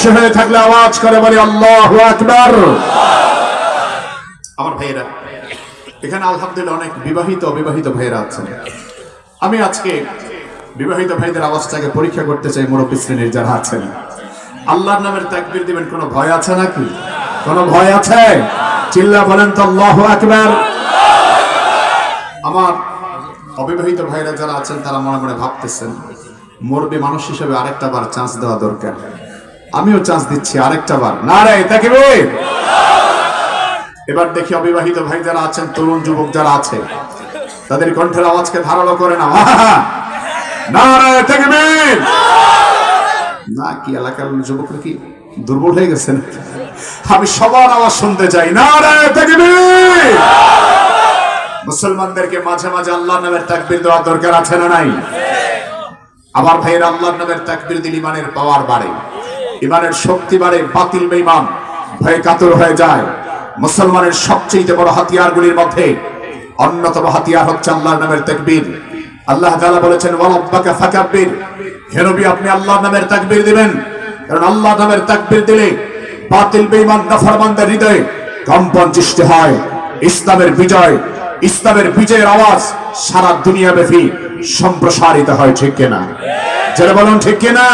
খুশি হয়ে থাকলে আওয়াজ করে বলি, আল্লাহ আকবার। আমার ভাইয়েরা, এখানে আলহামদুলিল্লাহ অনেক বিবাহিত, অবিবাহিত ভাইয়েরা আছেন। আমি আজকে বিবাহিত ভাইদের আওয়াজটাকে পরীক্ষা করতে চাই, মুরব্বী শ্রেণির যারা আছেন। আল্লাহর নামের তাকবীর দিবেন, কোনো ভয় আছে নাকি? কোনো ভয় আছে? চিল্লা বলেন তো, আল্লাহ আকবার। আমার অবিবাহিত ভাইরা যারা আছেন, তারা মনে মনে ভাবতেছেন, মুরব্বী মানুষ হিসেবে আরেকটা বার চান্স দেওয়া দরকার। আমিও চান্স দিচ্ছি আরেকটা বার। না রে তাকবীর এবার দেখি অবিবাহিত ভাই যারা আছেন, তরুণ যুবক যারা আছে, তাদের কণ্ঠের আওয়াজকে ধারালো করে না না, কি এলাকার যুবকরা কি দুর্বল হয়ে গেছেন আমি সবার আওয়াজ শুনতে চাই। তাকবীর মুসলমানদেরকে মাঝে মাঝে আল্লাহ নামের তাকবীর দেওয়ার দরকার আছে না নাই? আবার ভাইয়ের আল্লাহ নামের তাকবীর দিল ইমানের পাওয়ার বাড়ে। ইমানের শক্তি বাড়ে, বাতিল বেঈমান, ভয়ে কাতর হয়ে যায়। মুসলমানের সবচেয়ে বড় হাতিয়ারগুলির মধ্যে অন্যতম হাতিয়ার হচ্ছে আল্লাহর নামের তাকবীর। আল্লাহ তাআলা বলেছেন ওয়ালাব্বাকা ফাকাব্বির। হে আপনি আল্লাহর নামের তাকবীর দিবেন। কারণ আল্লাহ নামের তাকবীর দিলে বাতিল বেঈমান, নাফরমানদের হৃদয়ে কম্পন সৃষ্টি হয়। ইসলামের বিজয়, ইসলামের বিজয়ের আওয়াজ সারা দুনিয়া ব্যাপী সম্প্রসারিত হয়, ঠিক কিনা? যারা বলুন, ঠিক কিনা?